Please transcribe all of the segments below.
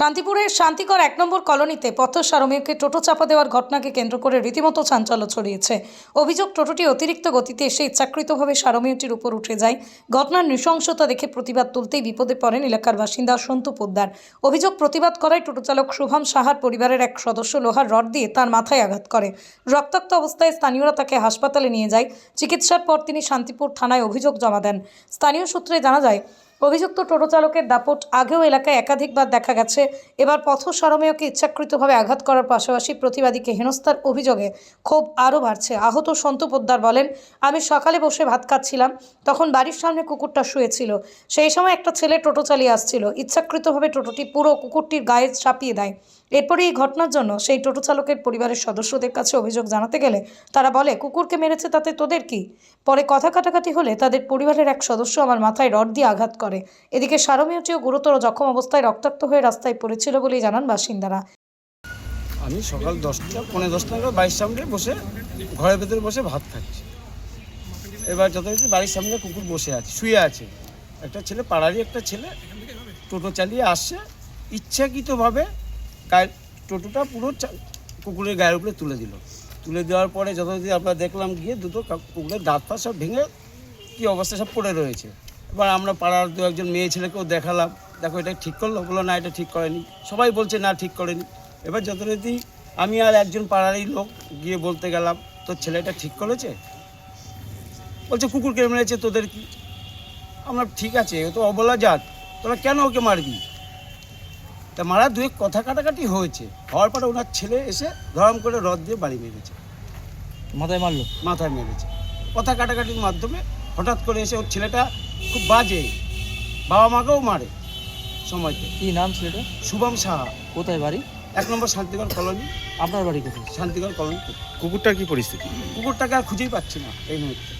শান্তিপুরের শান্তিকর এক নম্বর কলোনিতে পথ সারমেয়কে টোটো চাপা দেওয়ার ঘটনাকে কেন্দ্র করে রীতিমতো চাঞ্চল্য ছড়িয়েছে। অভিযোগ, টোটোটি অতিরিক্ত গতিতে এসে ইচ্ছাকৃতভাবে সারমেয়টির উপর উঠে যায়। ঘটনার নৃশংসতা দেখে প্রতিবাদ তুলতেই বিপদে পড়েন এলাকার বাসিন্দা সন্তু পোদ্দার। অভিযোগ, প্রতিবাদ করায় টোটো চালক শুভম সাহার পরিবারের এক সদস্য লোহার রড দিয়ে তার মাথায় আঘাত করে। রক্তাক্ত অবস্থায় স্থানীয়রা তাকে হাসপাতালে নিয়ে যায়। চিকিৎসার পর তিনি শান্তিপুর থানায় অভিযোগ জমা দেন। স্থানীয় সূত্রে জানা যায় অভিযুক্ত টোটো চালকের দাপট আগেও এলাকায় একাধিকবার দেখা গেছে। এবার পথ সরমেয়কে ইচ্ছাকৃতভাবে আঘাত করার পাশাপাশি প্রতিবাদীকে হেনস্থার অভিযোগে ক্ষোভ আরও বাড়ছে। আহত সন্তু পোদ্দার বলেন, আমি সকালে বসে ভাত খাচ্ছিলাম, তখন বাড়ির সামনে কুকুরটা শুয়েছিল। সেই সময় একটা ছেলে টোটো চালিয়ে আসছিল। ইচ্ছাকৃতভাবে টোটোটি পুরো কুকুরটির গায়ে চাপিয়ে দেয়। এরপরে এই ঘটনার জন্য সেই টোটো চালকের পরিবারের সদস্যদের কাছে অভিযোগ জানাতে গেলে তারা বলে, কুকুরকে মেরেছে তাতে তোদের কি? পরে কথা কাটাকাটি হলে তাদের পরিবারের এক সদস্য আমার মাথায় রড দিয়ে আঘাত করে। এদিকে সারমেয়টিও গুরুতর জখম অবস্থায় রক্তাক্ত হয়ে রাস্তায় পড়েছিল বলেই জানান বাসিন্দারা। আমি সকাল দশটা পনেরো দশটা বাড়ির সামনে বসে, ঘরের ভেতরে বসে ভাত খাচ্ছি। এবার যথারীতি বাড়ির সামনে কুকুর বসে আছে, শুয়ে আছে। একটা ছেলে, পাড়ারই একটা ছেলে, টোটো চালিয়ে আসছে। ইচ্ছাকৃতভাবে গায়ে, টোটোটা পুরো কুকুরের গায়ের উপরে তুলে দিল। তুলে দেওয়ার পরে যথারীতি আমরা দেখলাম গিয়ে দুটো কুকুরের দাঁত ফাঁত সব ভেঙে কী অবস্থা সব পড়ে রয়েছে। এবার আমরা পাড়ার দু একজন মেয়ে ছেলেকেও দেখালাম। দেখো এটা ঠিক করল? বলল না এটা ঠিক করেনি। সবাই বলছে না ঠিক করেনি। এবার যথারীতি আমি আর একজন পাড়ারই লোক গিয়ে বলতে গেলাম তোর ছেলেটা ঠিক করেছে? বলছে কুকুর কেড়ে মেরেছে তোদের কি? আমরা ঠিক আছে ও তো অবলা জাত তোরা কেন ওকে মারবি? তা মারা দুয়ে কথা কাটাকাটি হয়েছে। হওয়ার পরে ওনার ছেলে এসে ধরম করে রদ দিয়ে বাড়ি মেরেছে মাথায় মারলো? মাথায় মেরেছে। কথা কাটাকাটির মাধ্যমে হঠাৎ করে এসে ওর ছেলেটা খুব বাজে। বাবা মাকেও মারে সময়তে। কি নাম ছেলেটা শুভম সাহা। কোথায় বাড়ি? এক নম্বর শান্তিগড় কলোনি। আপনার বাড়ি কোথায়? শান্তিগড় কলোনি। কুকুরটার কি পরিস্থিতি? কুকুরটাকে আর খুঁজেই পাচ্ছি না এই মুহূর্তে।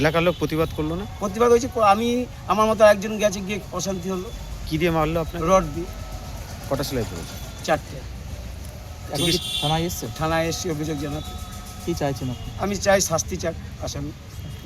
এলাকার লোক প্রতিবাদ করল না? প্রতিবাদ হয়েছে আমি আমার মতো একজন গেছে গিয়ে অশান্তি হলো। কি দিয়ে মারলো আপনার রড দিয়ে। কটা সেলাই পড়েছে চারটে। থানায় এসছে থানায় এসে অভিযোগ জানাতে। কি চাইছেন আপনি? আমি চাই শাস্তি চাক আসামি।